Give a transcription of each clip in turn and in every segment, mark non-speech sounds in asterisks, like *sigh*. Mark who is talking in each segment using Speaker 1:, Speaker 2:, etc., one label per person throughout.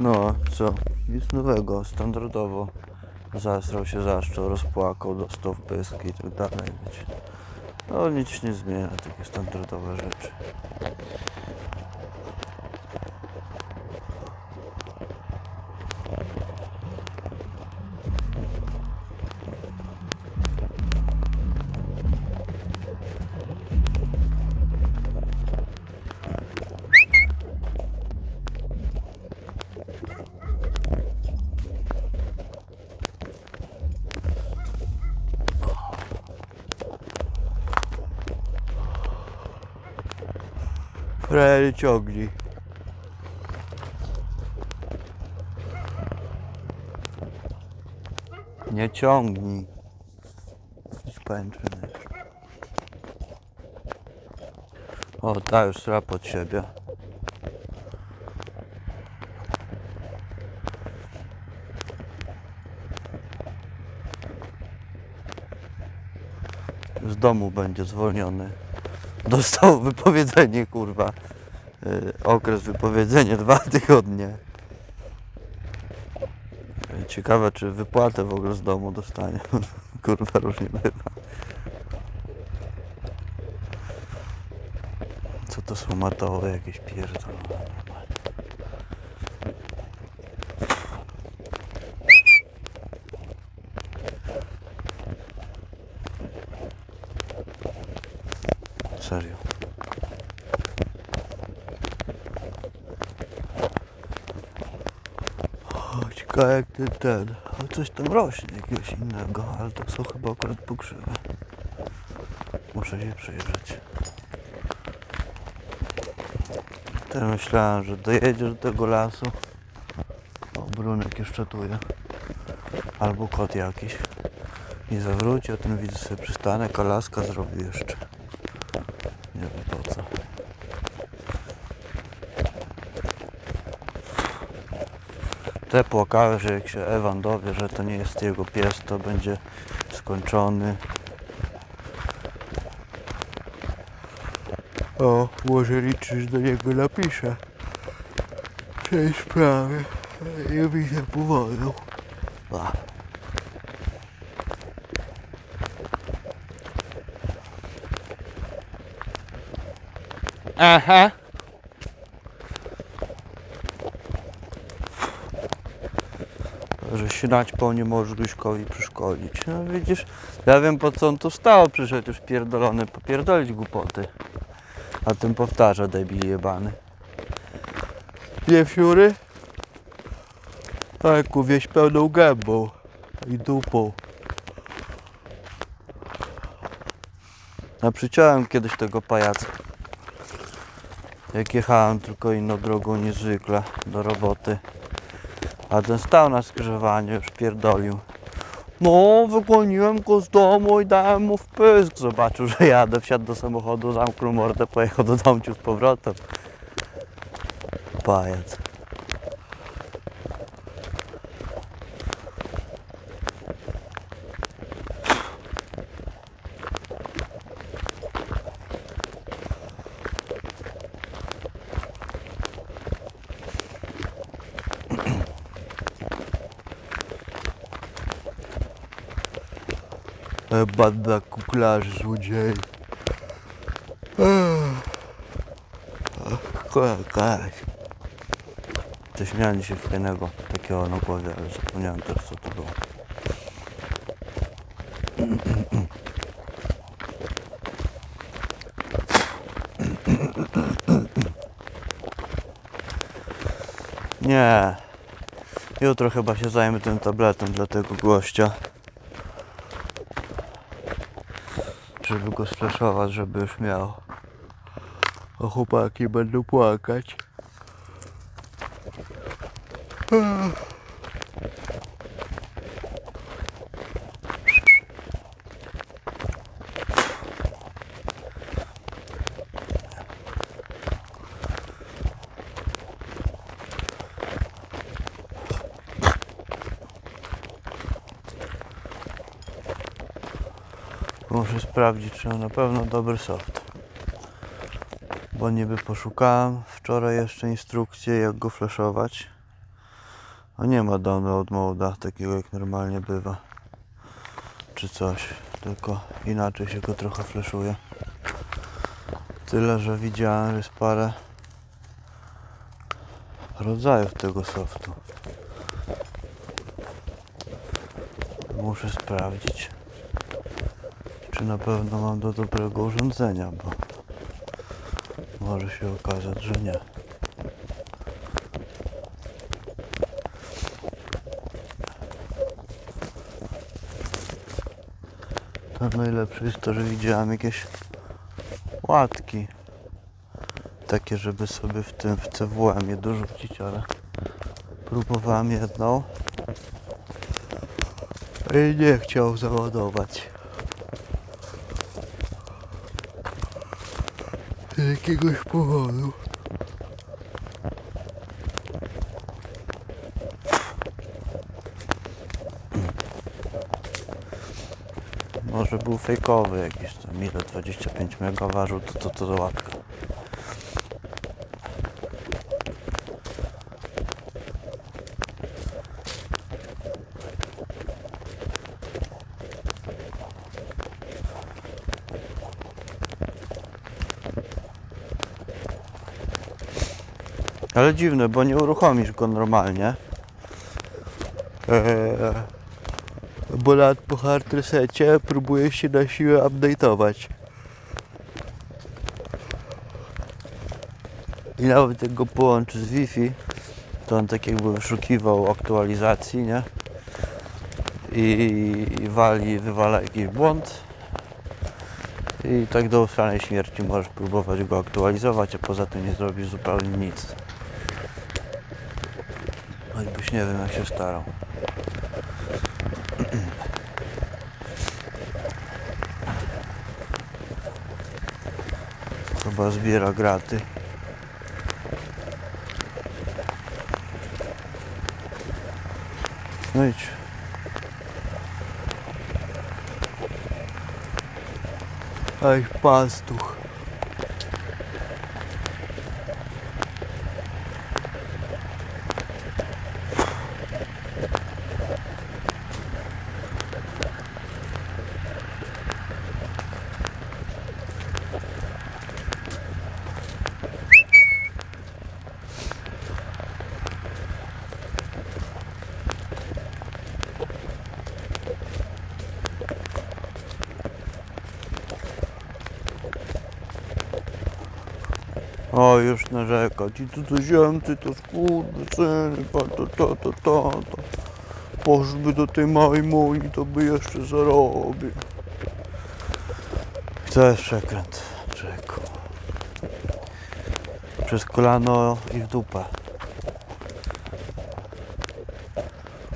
Speaker 1: No, co? Nic nowego, standardowo. Zasrał się, zaszczął, rozpłakał, dostał w pysk i tak dalej. No, nic się nie zmienia, takie standardowe rzeczy. Frajer ciągnij. Nie ciągnij. Jesteś pęczny. O, ta już sra pod siebie. Z domu będzie zwolniony. Dostał *laughs* wypowiedzenie, kurwa. Y, okres wypowiedzenia dwa *laughs* tygodnie. Y, Ciekawe, czy wypłatę w ogóle z domu dostanie. *laughs* kurwa, różnie bywa. Co to są matoły jakieś pierdolone. Serio. O, ciekawe jak ten, ten. O, coś tam rośnie jakiegoś innego, ale to są chyba akurat pokrzywy. Muszę się przyjrzeć. Teraz myślałem, że dojedziesz do tego lasu. O, Brunek już czatuje. Albo kot jakiś. I zawróci, a ten widzę sobie przystanek, a laska zrobi jeszcze. Nie wiem po co. Te płakały, że jak się Ewan dowie, że to nie jest jego pies, to będzie skończony. O, może liczysz do niego napiszę. W tej sprawie. Nie widzę powodu. A. Aha. Że śnać po nie możesz Guśkowi przyszkolić. No widzisz, ja wiem po co on tu stał, przyszedł już pierdolony popierdolić głupoty. A tym powtarza debil jebany. Nie wsiury? Tak, wieś pełną gębą i dupą. Ja przyciąłem kiedyś tego pajaca. Jak jechałem tylko inną drogą niż zwykle do roboty. A ten stał na skrzyżowaniu, już pierdolił. No, wygoniłem go z domu i dałem mu w. Zobaczył, że jadę, wsiadł do samochodu, zamknął mordę, pojechał do domciu z powrotem. Pajac. Banda kuklarzy, złodziei. Jakaś. Coś miałem dzisiaj fajnego, takiego na głowie, ale zapomniałem teraz co to było. Nie. Jutro chyba się zajmę tym tabletem dla tego gościa. Żeby go sflaszować, żeby już miał. A chłopaki będą płakać. Muszę sprawdzić, czy na pewno dobry soft. Bo niby poszukałem wczoraj jeszcze instrukcję, jak go flashować. A nie ma download moda takiego jak normalnie bywa. Czy coś. Tylko inaczej się go trochę fleszuje. Tyle, że widziałem, że jest parę rodzajów tego softu. Muszę sprawdzić, czy na pewno mam do dobrego urządzenia, bo może się okazać, że nie. A najlepsze jest to, że widziałem jakieś łatki. Takie, żeby sobie w tym w CWM je dorzucić, ale próbowałem jedną. I nie chciał załadować. Z jakiegoś powodu. Może był fejkowy jakiś tam, ile 25 mega ważył, to to, to, to Ale dziwne, bo nie uruchomisz go normalnie. Eee, bo nawet po hard resecie próbuje się na siłę update'ować. I nawet jak go połączy z Wi-Fi, to on tak jakby wyszukiwał aktualizacji, nie? I, i wali, wywala jakiś błąd. I tak do ustanej śmierci możesz próbować go aktualizować, a poza tym nie zrobisz zupełnie nic. Choćbyś nie wiem jak się starał. Chyba zbiera graty. No idź. Aj, pastuch. O, już narzeka. Ci cudzoziemcy to skurwysyny, to, to, to, to, to. Poszby do tej małej muni, to by jeszcze zarobił. To jest przekręt, czeku. Przez kolano i w dupę.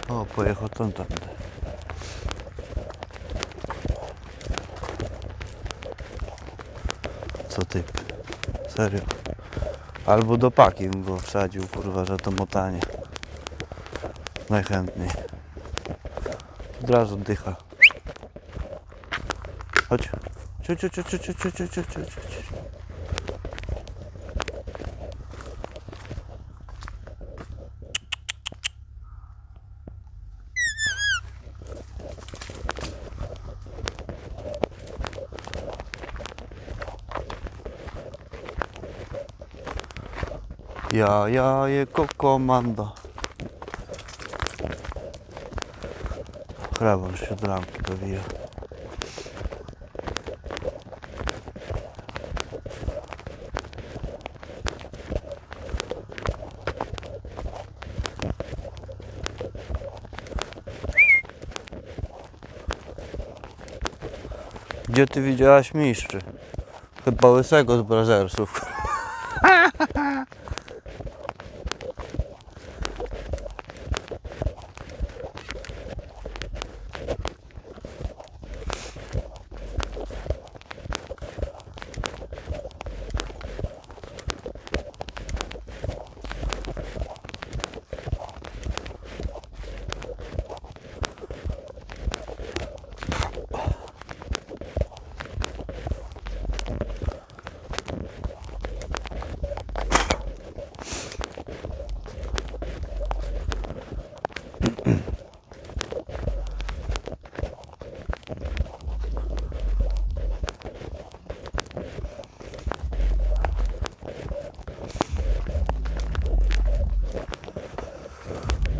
Speaker 1: O, pojechał tam tam. Co typ? Serio. Albo do paki bym go wsadził, kurwa, że to motanie. Najchętniej. Od razu dycha. Chodź. Ciu, ciu, ciu, ciu, ciu, ciu, ciu, Ja, ja, jego komanda. Chlebą się do lampki dowija. Gdzie ty widziałaś mistrzy? Chyba łysego z Brazersów.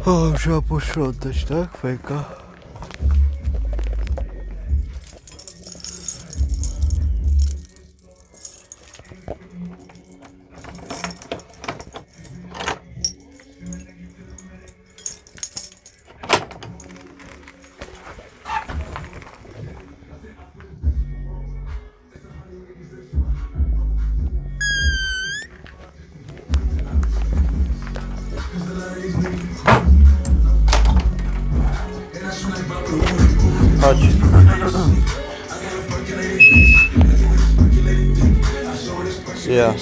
Speaker 1: O, trzeba posprzątać, tak? Fejka. Ja.